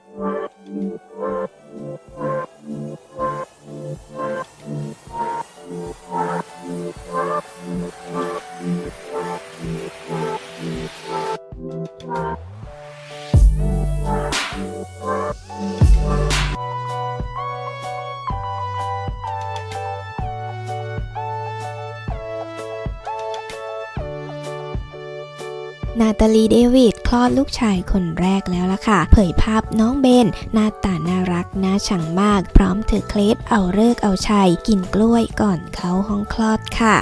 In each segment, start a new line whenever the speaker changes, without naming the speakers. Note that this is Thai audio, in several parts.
Thank you. นาตาลีเดวิดคลอดลูกชายคนแรกแล้วล่ะค่ะ เผยภาพน้องเบน หน้าตาน่ารักน่าชังมาก พร้อมถือเคล็ดเอาเลิกเอาชัย กินกล้วยก่อนเข้าห้องคลอดค่ะ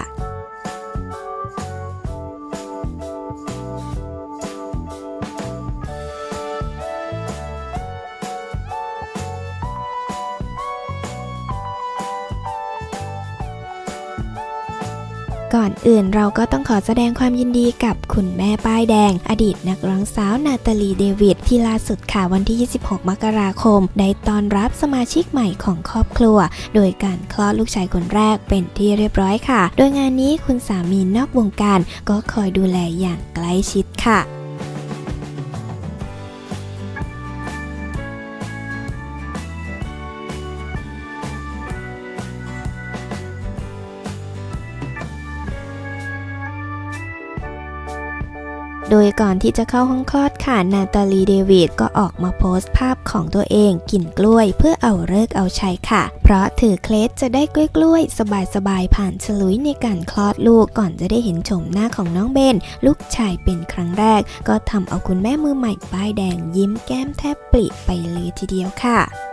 ก่อนอื่นเราก็ต้องขอแสดงความยินดีกับคุณแม่ป้ายแดง อดีตนักร้องสาวนาตาลีเดวิดที่ล่าสุดค่ะวันที่ 26 มกราคม ได้ต้อนรับสมาชิกใหม่ของครอบครัว โดยการคลอดลูกชายคนแรกเป็นที่เรียบร้อยค่ะ โดยงานนี้คุณสามีนอกวงการก็คอยดูแลอย่างใกล้ชิดค่ะ โดยก่อนที่จะเข้าห้องคลอดค่ะนาตาลีเดวิดก็ออกมาโพสต์ภาพของตัวเองกินกล้วยเพื่อเอาเลิกเอาชัยค่ะ เพราะถือเคล็ดจะได้กล้วยกล้วยๆสบายๆผ่านฉลุยในการคลอดลูกก่อนจะได้เห็นชมหน้าของน้องเบน ลูกชายเป็นครั้งแรก ก็ทำเอาคุณแม่มือใหม่ป้ายแดงยิ้มแก้มแทบปริไปเลยทีเดียวค่ะ